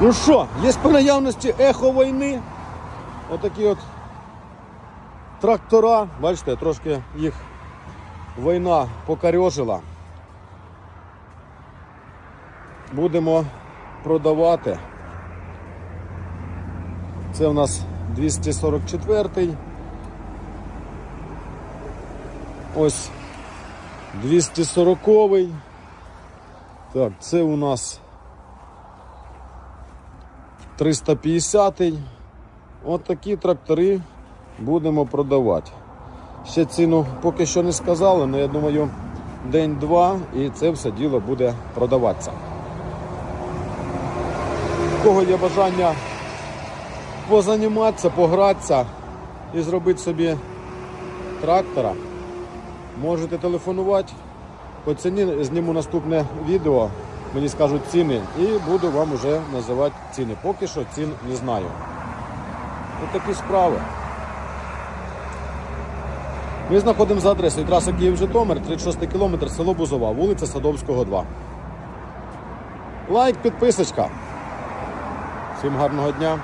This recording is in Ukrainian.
Ну що, є по наявності ехо війни. Отакі от трактора. Бачите, трошки їх війна покарьожила. Будемо продавати. Це у нас 244-й. Ось 240-й. Так, це у нас 350. От такі трактори будемо продавати. Ще ціну поки що не сказали, але я думаю, день-два і це все діло буде продаватися. У кого є бажання позаніматися, погратися і зробити собі трактора, можете телефонувати. По ціні зніму наступне відео, мені скажуть ціни і буду вам вже називати ціни. Поки що цін не знаю. Ось такі справи. Ми знаходимося за адресою траса Київ-Житомир, 36 кілометр, село Бузова, вулиця Садовського, 2. Лайк, підписочка. Всім гарного дня.